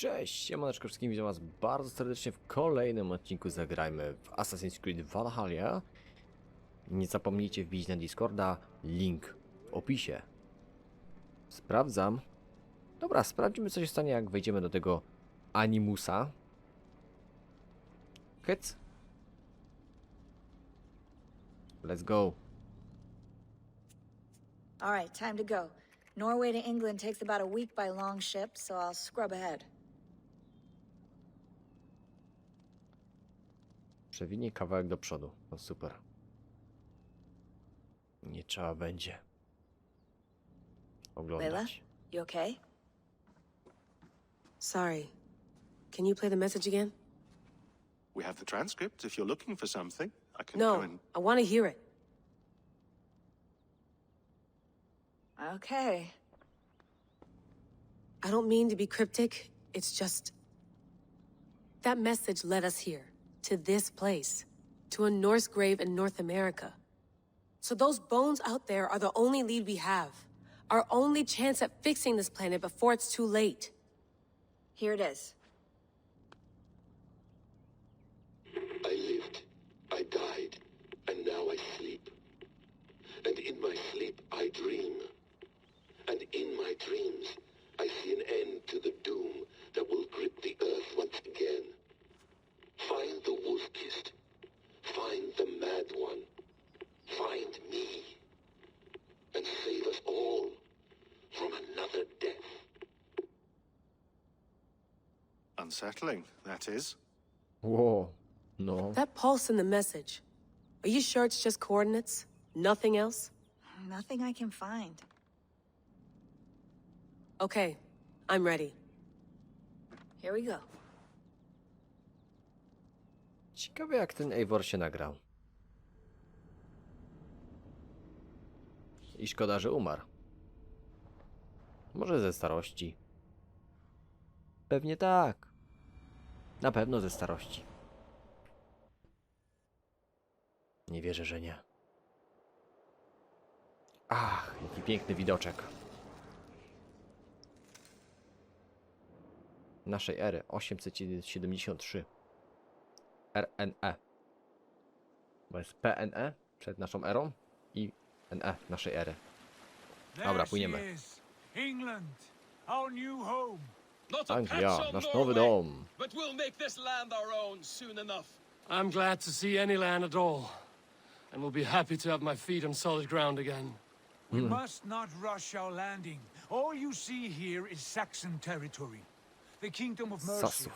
Cześć, siemaneczko wszystkim, witam was bardzo serdecznie w kolejnym odcinku Zagrajmy w Assassin's Creed Valhalla. Nie zapomnijcie wbić na Discorda, link w opisie. Sprawdzam. Dobra, sprawdzimy co się stanie jak wejdziemy do tego Animusa. Hyc. Let's go. All right, time to go. Norway to England takes about a week by long ship, so I'll scrub ahead. Przewinij kawałek do przodu. No super. Nie trzeba będzie Layla, oglądać. you okay? Sorry. Can you play the message again? We have the transcript if you're looking for something. I can go No, and. I want to hear it. Okay. I don't mean to be cryptic. It's just. That message led us here, to this place, to a Norse grave in North America. So those bones out there are the only lead we have. Our only chance at fixing this planet before it's too late. Here it is. I lived, I died, and now I sleep. And in my sleep I dream. And in my dreams I see an end to the doom that will grip the earth once Unsettling, that is. Ło, no. That pulse in the message. Are you sure it's just coordinates? Nothing else? Nothing I can find. Okay, I'm ready. Here we go. Ciekawe jak ten Eivor się nagrał. I szkoda, że umarł. Może ze starości. Pewnie tak. Na pewno ze starości. Nie wierzę, że nie. Ach, jaki piękny widoczek. Naszej ery 873. RNE. Bo jest PNE przed naszą erą i NE naszej ery. Dobra, płyniemy. England, our new home. Not a Anglia, patch on nasz nowy Norway. But we'll make this land our own soon enough. I'm glad to see any land at all, and will be happy to have my feet on solid ground again. We must not rush our landing. All you see here is Saxon territory. The kingdom of Mercia, Sasów.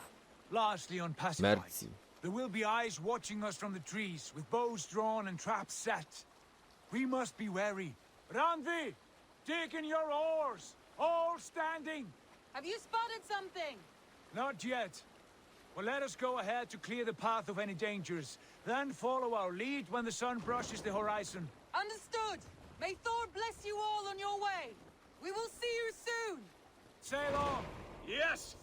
largely unpacified. Mercji. There will be eyes watching us from the trees, with bows drawn and traps set. We must be wary. Randvi, dig in your oars, all standing. Have you spotted something? Not yet. Well, let us go ahead to clear the path of any dangers, then follow our lead when the sun brushes the horizon. Understood. May Thor bless you all on your way. We will see you soon. Sail on! Yes,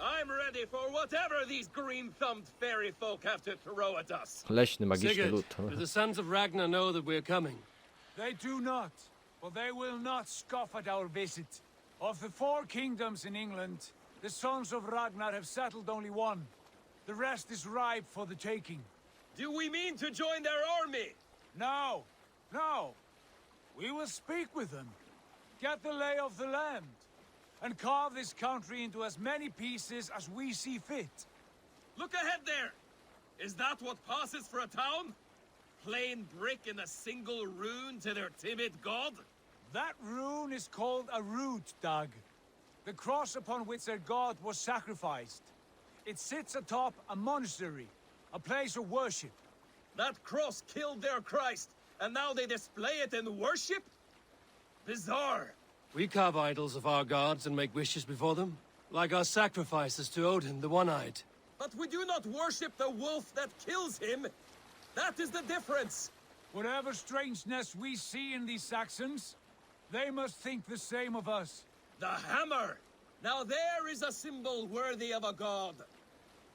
I'm ready for whatever these green-thumbed fairy folk have to throw at us. Leśny, magiczny Sigurd, do the sons of Ragnar know that we're coming? They do not, but they will not scoff at our visit. Of the four kingdoms in England, the sons of Ragnar have settled only one. The rest is ripe for the taking. Do we mean to join their army? No, no. We will speak with them, get the lay of the land, and carve this country into as many pieces as we see fit. Look ahead there. Is that what passes for a town? Plain brick and a single rune to their timid god? That rune is called a root, Doug. The cross upon which their god was sacrificed. It sits atop a monastery, a place of worship. That cross killed their Christ, and now they display it in worship? Bizarre. We carve idols of our gods and make wishes before them, like our sacrifices to Odin, the One-Eyed. But we do not worship the wolf that kills him. That is the difference. Whatever strangeness we see in these Saxons, they must think the same of us. The hammer! Now there is a symbol worthy of a god.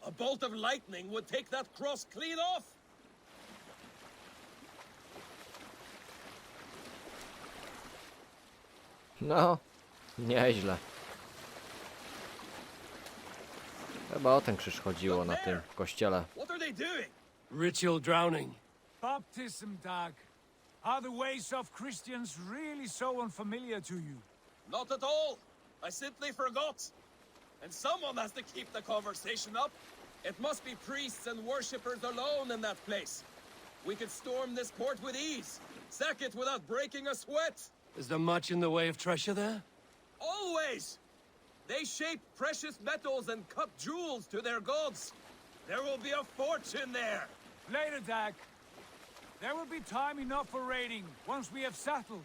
A bolt of lightning would take that cross clean off. No, nieźle. Chyba o ten krzyż chodziło na tym kościele. What are they doing? Ritual drowning. Baptism, Dag. Are the ways of Christians really so unfamiliar to you? Not at all. I simply forgot. And someone has to keep the conversation up. It must be priests and worshippers alone in that place. We could storm this port with ease, sack it without breaking a sweat. Is there much in the way of treasure there? Always! They shape precious metals and cut jewels to their gods. There will be a fortune there. Later, Dag. There will be time enough for raiding once we have settled.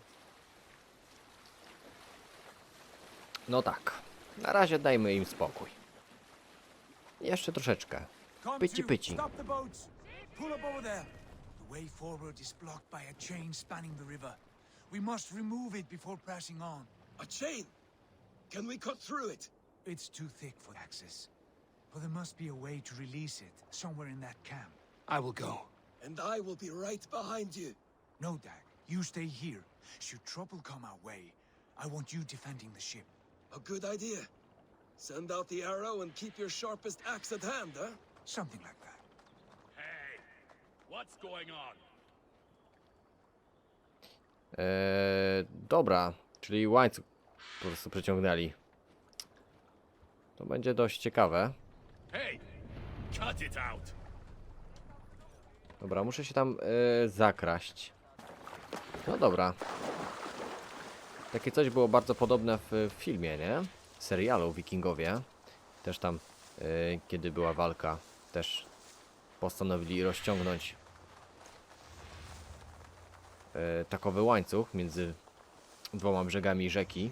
No tak. Na razie dajmy im spokój. Jeszcze troszeczkę. Pyci pyci. Stop the boats. Pull up over there. The way forward is blocked by a chain spanning the river. We must remove it before pressing on. A chain. Can we cut through it? It's too thick for access. But there must be a way to release it somewhere in that camp. I will go. And I will be right behind you. No, Dag. You stay here. Should trouble come our way, I want you defending the ship. A good idea. Send out the arrow and keep your sharpest axe at hand, huh? Something like that. Hey, what's going on? Eee, dobra, czyli łańcuch po prostu przeciągnęli. To będzie dość ciekawe. Hey, cut it out. Dobra, muszę się tam e, zakraść. No dobra. Takie coś było bardzo podobne w, w filmie, nie? Serialu Wikingowie. Też tam, e, kiedy była walka, też postanowili rozciągnąć e, takowy łańcuch między dwoma brzegami rzeki.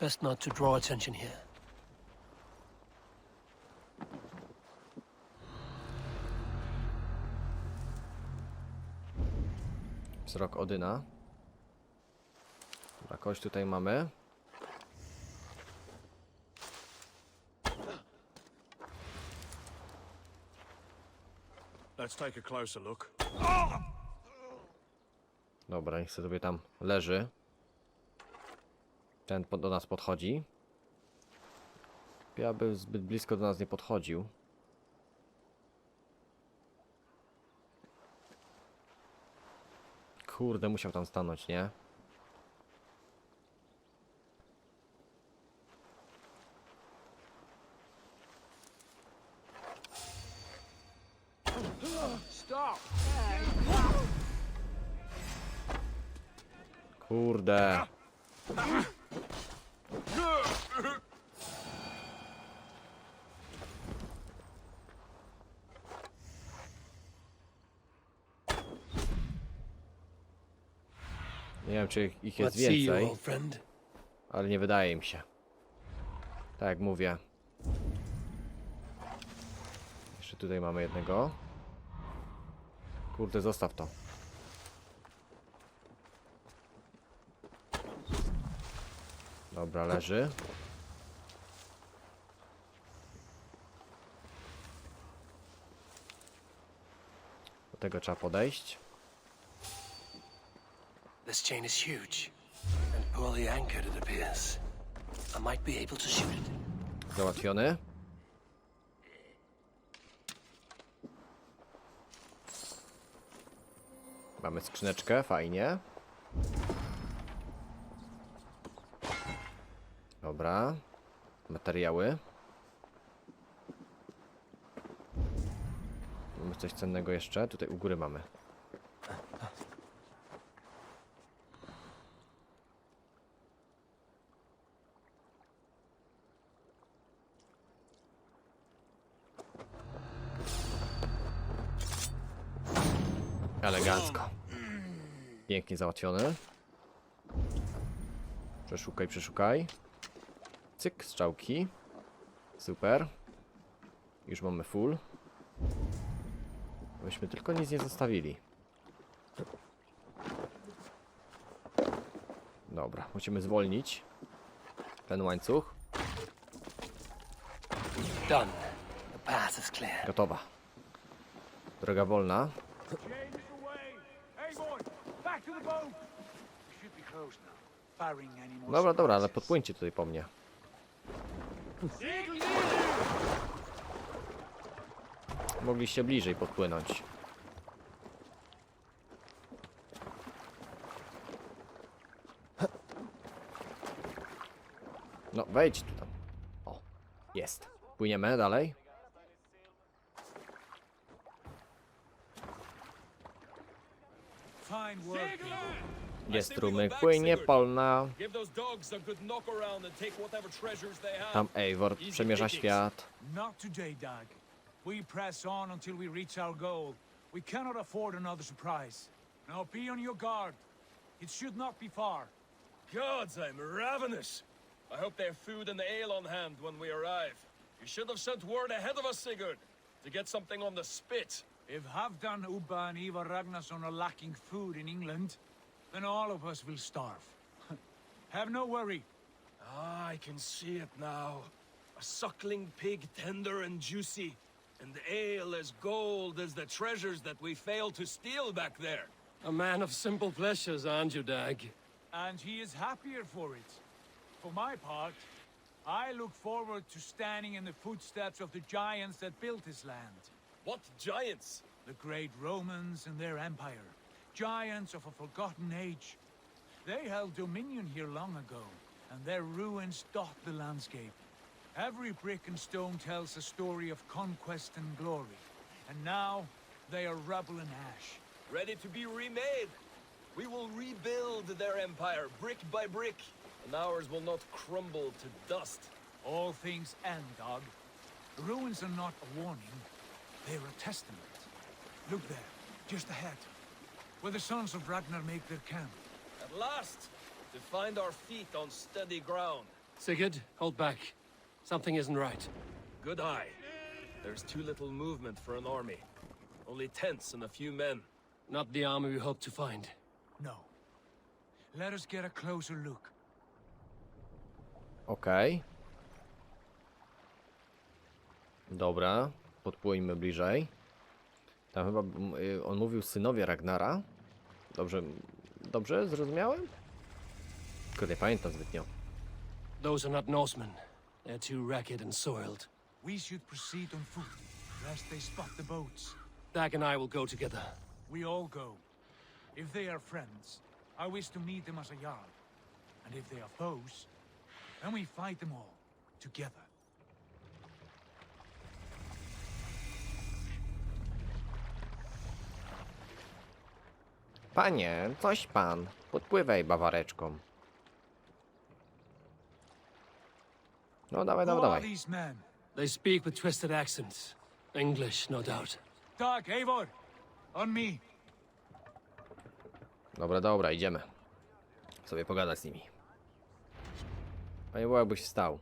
Best not to draw attention here. Wzrok Odyna. Dobra, kogoś tutaj mamy. Let's take a closer look. Dobra, niech sobie tam leży. Ten do nas podchodzi. Ja bym zbyt blisko do nas nie podchodził. Kurde, musiał tam stanąć, nie? Kurde. Czy ich jest więcej, ale nie wydaje mi się. Tak jak mówię. Jeszcze tutaj mamy jednego. Kurde, zostaw to. Dobra, leży. Do tego trzeba podejść. This chain is huge and poorly anchored, it appears. I might be able to shoot it. Załatwiony. Mamy skrzyneczkę, fajnie. Dobra. Materiały. Mamy coś cennego jeszcze. Tutaj u góry mamy. Elegancko. Pięknie załatwiony. Przeszukaj, przeszukaj. Cyk, strzałki. Super. Już mamy full. Byśmy tylko nic nie zostawili. Dobra, musimy zwolnić ten łańcuch. Done. The path is clear. Gotowa. Droga wolna. Dobra, dobra, ale podpłyńcie tutaj po mnie. Mogliście bliżej podpłynąć. No, wejdź tu tam. O, jest. Płyniemy dalej. Whatever treasures they have. Tam Eivor przemierza świat. Not today, Dag. We press on until we reach our goal. We cannot afford another surprise. Now be on your guard. It should not be far. Gods, I'm ravenous. I hope they have food and ale on hand when we arrive. You should have sent word ahead of us, Sigurd, to get something on the spit. If Halfdan, Ubba, and Ivar Ragnarsson are lacking food in England, then all of us will starve. Have no worry. Ah, I can see it now. A suckling pig tender and juicy, and ale as gold as the treasures that we failed to steal back there. A man of simple pleasures, aren't you, Dag? And he is happier for it. For my part, I look forward to standing in the footsteps of the giants that built this land. What giants! The great Romans and their empire. Giants of a forgotten age. They held dominion here long ago, and their ruins dot the landscape. Every brick and stone tells a story of conquest and glory. And now, they are rubble and ash. Ready to be remade. We will rebuild their empire brick by brick, and ours will not crumble to dust. All things end, dog. The ruins are not a warning, they're a testament. Look there, just ahead, where the sons of Ragnar make their camp. At last, to find our feet on steady ground. Sigurd, hold back. Something isn't right. Good eye. There's too little movement for an army. Only tents and a few men. Not the army we hoped to find. No. Let us get a closer look. Okej. Dobra, podpłyńmy bliżej. Tam chyba mm, on mówił synowie Ragnara. Dobrze, dobrze zrozumiałem? Tylko nie pamiętam zbytnio. Those are not Norsemen. They're too ragged and soiled. We should proceed on foot, lest they spot the boats. Dag and I will go together. We all go. If they are friends, I wish to meet them as a jarl. And if they are foes, then we fight them all, together. Panie, coś pan. Podpływaj bawareczką. No dawaj, Who dawaj, are dawaj. these men? They speak with twisted accents. English, no doubt. Dag, Eivor, on me. Dobra, dobra, idziemy. Sobie pogadać z nimi. Panie, było jakbyś wstał.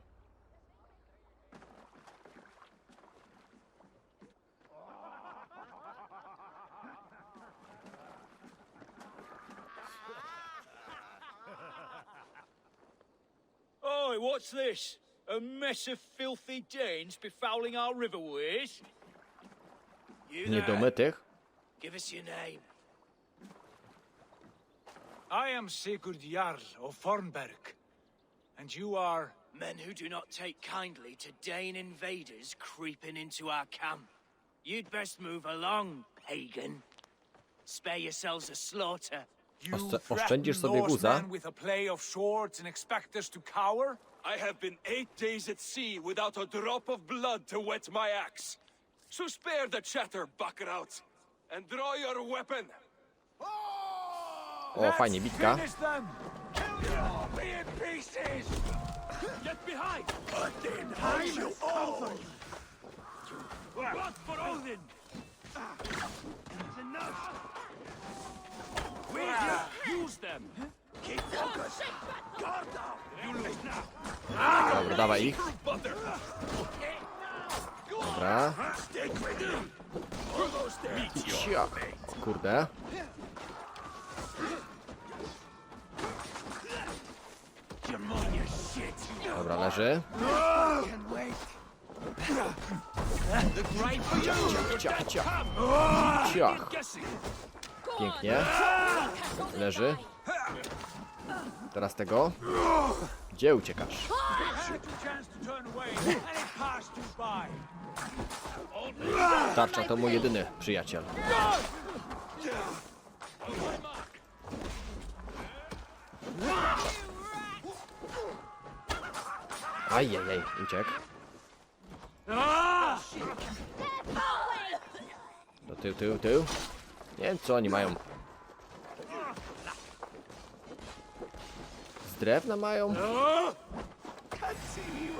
What's this? A mess of filthy Danes befouling our riverways? You there, Niedomytych? give us your name. I am Sigurd Jarl of Fornberg. And you are... Men who do not take kindly to Dane invaders creeping into our camp. You'd best move along, pagan. Spare yourselves a slaughter. You Oszczę- threaten oszczędzisz sobie guza? With a play of swords and expect us to cower? I have been eight days at sea without a drop of blood to wet my axe. So spare the chatter, Buckerout, and draw your weapon. O, fajnie, bitka. Finish them! Kill them all! Be in pieces! Get behind! Hide you all! Blood for Odin! Use them! Dobra, dawaj ich. Dobra. Cia. Kurde. Dobra, leży. Ciach, ciach. Ciach. Pięknie. Leży. Teraz tego. Gdzie uciekasz? Tarcza to mój jedyny przyjaciel. Ajajaj, uciek. Do tył, tył, tył. Nie wiem co oni mają. Z drewna mają?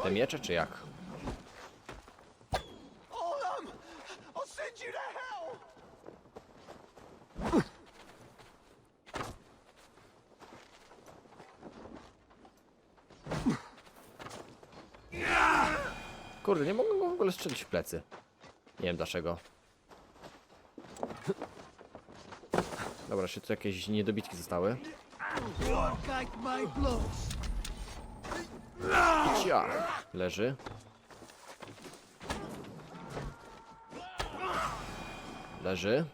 Te miecze czy jak? Kurde, nie mogę go w ogóle strzelić w plecy. Nie wiem dlaczego. Dobra, jeszcze tu jakieś niedobitki zostały. Cia! Leży. Leży.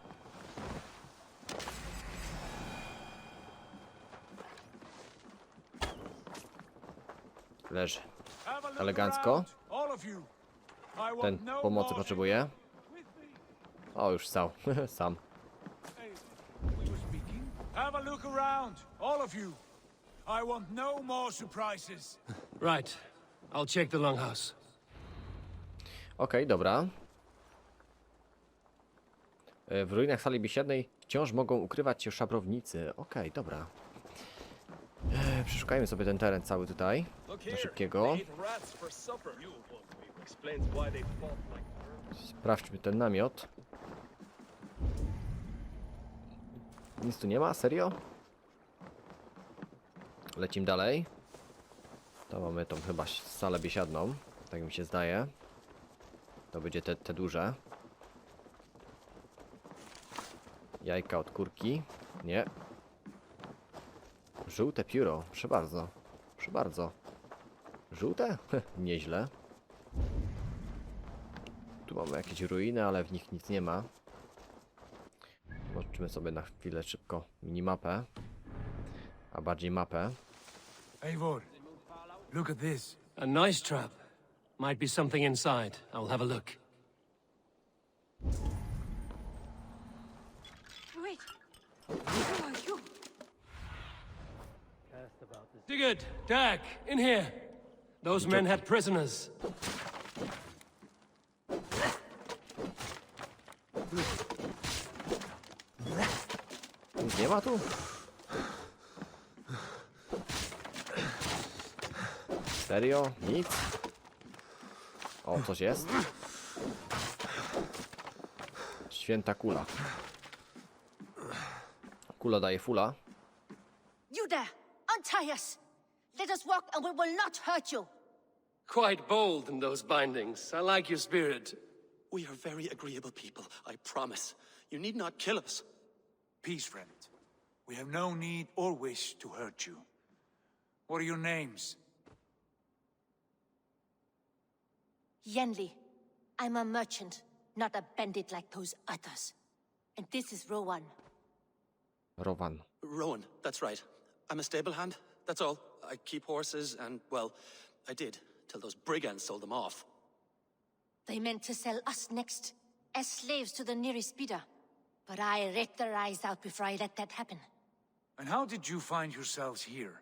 Leży. Elegancko. Ten pomocy potrzebuje. O, już stał. Sam. Have a look around, all of you. I want no more surprises. Right. I'll check the longhouse. Okej, dobra. E, W ruinach sali biesiadnej wciąż mogą ukrywać się szabrownicy. Okej, dobra. E, Przeszukajmy sobie ten teren cały tutaj. Na szybkiego. Sprawdźmy ten namiot. Nic tu nie ma? Serio? Lecimy dalej. To mamy tą chyba salę biesiadną. Tak mi się zdaje. To będzie te, te duże. Jajka od kurki. Nie. Żółte pióro. Proszę bardzo. Proszę bardzo. Żółte? Nieźle. Tu mamy jakieś ruiny, ale w nich nic nie ma. Zobaczymy sobie na chwilę szybko minimapę. A bardziej mapę. Eivor, look at this. A nice trap. Might be something inside. I'll have a look. Wait. Who are you? Sigurd, Dag, in here. Those men had prisoners. Nie ma tu? Serio? Nic? O, coś jest? Święta kula. Kula daje fula. You there! Untie us! Let us walk and we will not hurt you! Quite bold in those bindings. I like your spirit. We are very agreeable people, I promise. You need not kill us. Peace, friend. We have no need or wish to hurt you. What are your names? Yenli, I'm a merchant, not a bandit like those others. And this is Rowan. Rowan. Rowan, that's right. I'm a stable hand, that's all. I keep horses, and, well, I did, till those brigands sold them off. They meant to sell us next, as slaves to the nearest bidder. But I raked their eyes out before I let that happen. And how did you find yourselves here?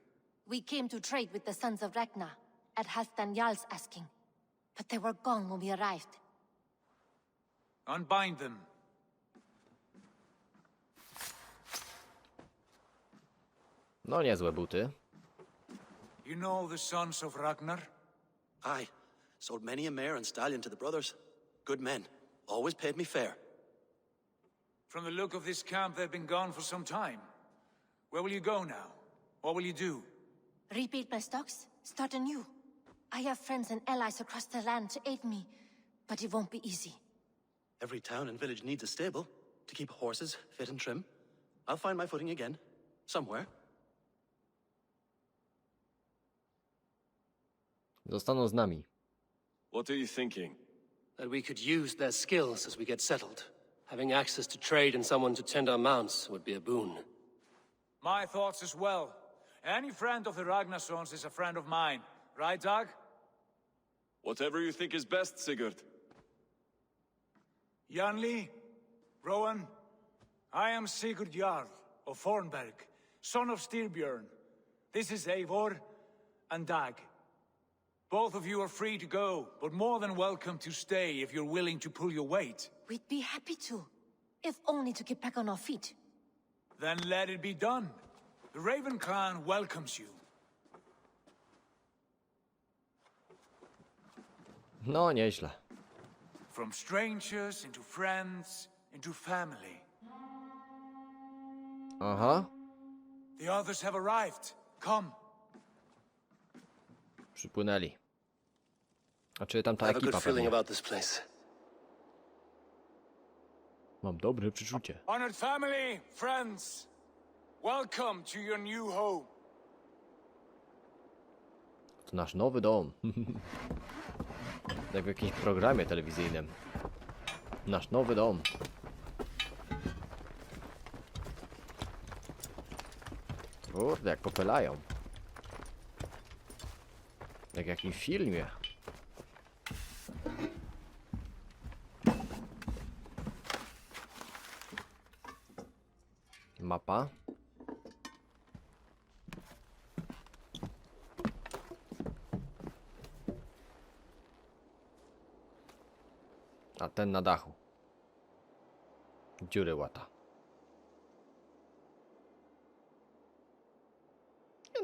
We came to trade with the sons of Ragnar, at Halfdan Jarl's asking. But they were gone when we arrived. Unbind them. No niezłe buty. You know the sons of Ragnar? Aye, sold many a mare and stallion to the brothers. Good men. Always paid me fair. From the look of this camp, they've been gone for some time. Where will you go now? What will you do? Rebuild my stocks? Start anew? I have friends and allies across the land to aid me, but it won't be easy. Every town and village needs a stable to keep horses fit and trim. I'll find my footing again. Somewhere. Zostaną z nami. What are you thinking? That we could use their skills as we get settled. Having access to trade and someone to tend our mounts would be a boon. My thoughts as well. Any friend of the Ragnarsons is a friend of mine. Right, Dag? Whatever you think is best, Sigurd. Janli, Rowan, I am Sigurd Jarl of Fornberg, son of Styrbjörn. This is Eivor and Dag. Both of you are free to go, but more than welcome to stay if you're willing to pull your weight. We'd be happy to. If only to get back on our feet. Then let it be done. The Raven clan welcomes you. No, nieźle. From strangers into friends into family. Uh huh. The others have arrived. Come. Przypłynęli. A czy tam ta I have a good ekipa feeling pewnie? about this place. Mam dobre przeczucie. Honored family, friends, welcome to your new home. To nasz nowy dom. Jak w jakimś programie telewizyjnym. Nasz nowy dom. Kurde, jak popelają. Jak w jakimś filmie. Mapa. A ten na dachu. Dziury łata.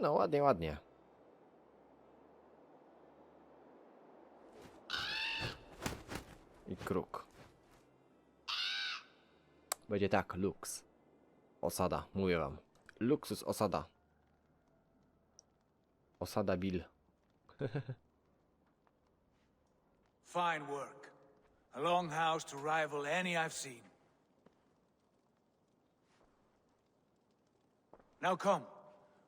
No, ładnie, ładnie. I kruk. Będzie tak, luks. Osada, mówię wam. Luksus osada. Osada Bill. Fine work. A long house to rival any I've seen. Now come.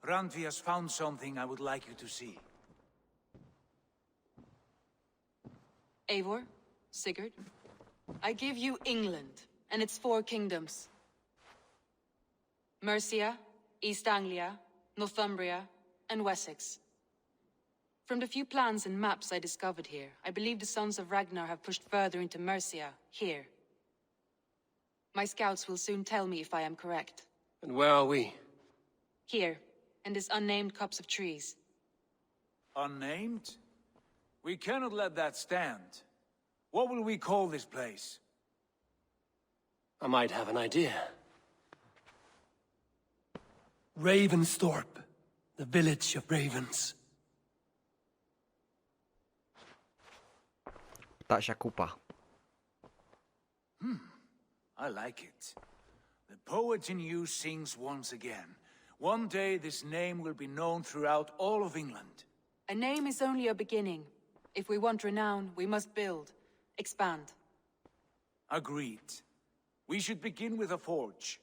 Randvi has found something I would like you to see. Eivor, Sigurd, I give you England and its four kingdoms. Mercia, East Anglia, Northumbria, and Wessex. From the few plans and maps I discovered here, I believe the Sons of Ragnar have pushed further into Mercia, here. My scouts will soon tell me if I am correct. And where are we? Here, in this unnamed copse of trees. Unnamed? We cannot let that stand. What will we call this place? I might have an idea. Ravensthorpe, the village of ravens. Ptasia kupa. Hmm, I like it. The poet in you sings once again. One day this name will be known throughout all of England. A name is only a beginning. If we want renown, we must build, expand. Agreed. We should begin with a forge.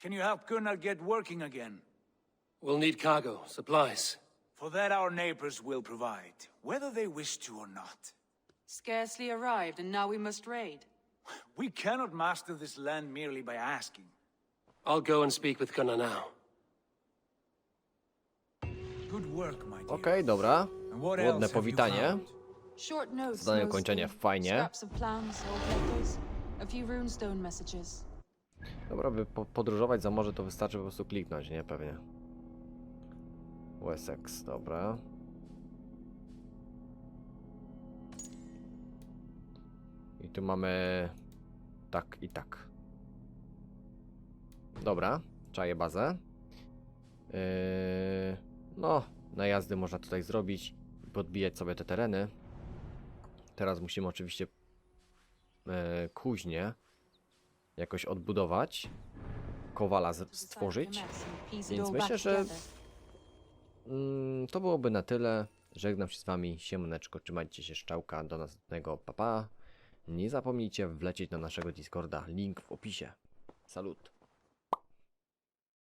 Can you help Gunnar get working again? We'll need cargo, supplies. For that our neighbors will provide, whether they wish to or not. Scarcely arrived, and now we must raid. We cannot master this land merely by asking. I'll go and speak with Gunnar now. Good work, my dear. Okej, dobra. And what Ładne else have you powitanie. found? Mostly. ukończenie, fajnie. Dobra, by po podróżować za morze to wystarczy po prostu kliknąć, nie? Pewnie. Wessex, dobra. I tu mamy... Tak i tak. Dobra, czaję bazę. Yy... No, najazdy można tutaj zrobić. Podbijać sobie te tereny. Teraz musimy oczywiście yy, kuźnię jakoś odbudować, kowala z- stworzyć. Więc myślę, że mm, to byłoby na tyle. Żegnam się z wami, siemaneczko, trzymajcie się szczałka, do następnego papa. Nie zapomnijcie wlecieć na naszego Discorda, link w opisie. Salut.